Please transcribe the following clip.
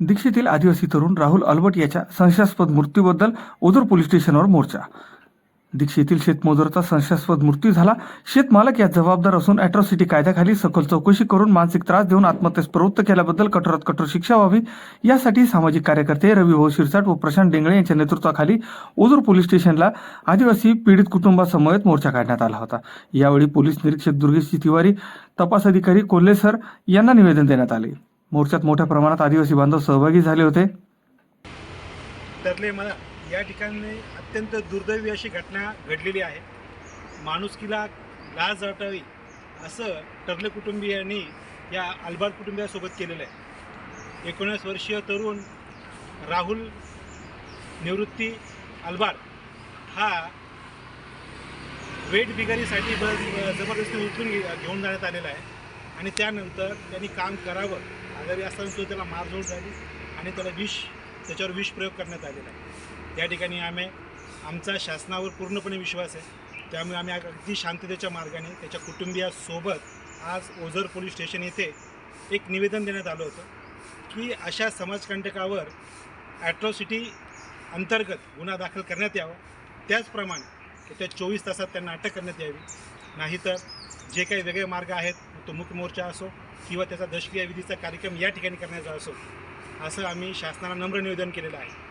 दीक्षेतील आदिवासी तरुण राहुल अल्बर्ट याच्या संशयास्पद मृत्यूबद्दल ओझर पोलीस स्टेशनवर मोर्चा. दीक्षेतील शेतमजुराचा संशयास्पद मृत्यू झाला. शेतमालक यात जबाबदार असून अॅट्रॉसिटी कायद्याखाली सखोल चौकशी करून मानसिक त्रास देऊन आत्महत्येस प्रवृत्त केल्याबद्दल कठोरात कठोर शिक्षा व्हावी. यासाठी सामाजिक कार्यकर्ते रविभाऊ शिरसाट व प्रशांत डेंगळे यांच्या नेतृत्वाखाली ओझूर पोलीस स्टेशनला आदिवासी पीडित कुटुंबासमवेत मोर्चा काढण्यात आला होता. यावेळी पोलीस निरीक्षक दुर्गेशजी तिवारी तपास अधिकारी कोल्हे सर यांना निवेदन देण्यात आले. मोर्चात मोठ्या प्रमाणात आदिवासी बांधव सहभागी झाले होते. तरले मला या ठिकाणी अत्यंत दुर्दैवी अशी घटना घडलेली आहे. माणुसकीला लाज वाटावी असं टर्ले कुटुंबियांनी या अल्बार कुटुंबियासोबत केलेलं आहे. एकोणीस वर्षीय तरुण राहुल निवृत्ती अल्बार हा वेट बिगारीसाठी ब जबरदस्ती उचलून घे घेऊन जाण्यात आलेला आहे. आणि त्यानंतर त्यांनी काम करावं आजारी असताना सुद्धा त्याला मारझोड झाली आणि त्याला विष त्याच्यावर विष प्रयोग करण्यात आलेला आहे. त्या ठिकाणी आम्ही आमचा शासनावर पूर्णपणे विश्वास आहे. त्यामुळे आम्ही अगदी शांततेच्या मार्गाने त्याच्या कुटुंबियासोबत आज ओझर पोलीस स्टेशन येथे एक निवेदन देण्यात आलं होतं की अशा समाजकंटकावर ॲट्रॉसिटी अंतर्गत गुन्हा दाखल करण्यात यावा. त्याचप्रमाणे त्या चोवीस तासात त्यांना अटक करण्यात यावी. नाहीतर जे काही वेगळे मार्ग आहेत तो मुख्य मोर्चा असो किंवा त्याचा दशक्रिया विधीचा कार्यक्रम या ठिकाणी करण्याचा असो असं आम्ही शासनाला नम्र निवेदन केलेलं आहे.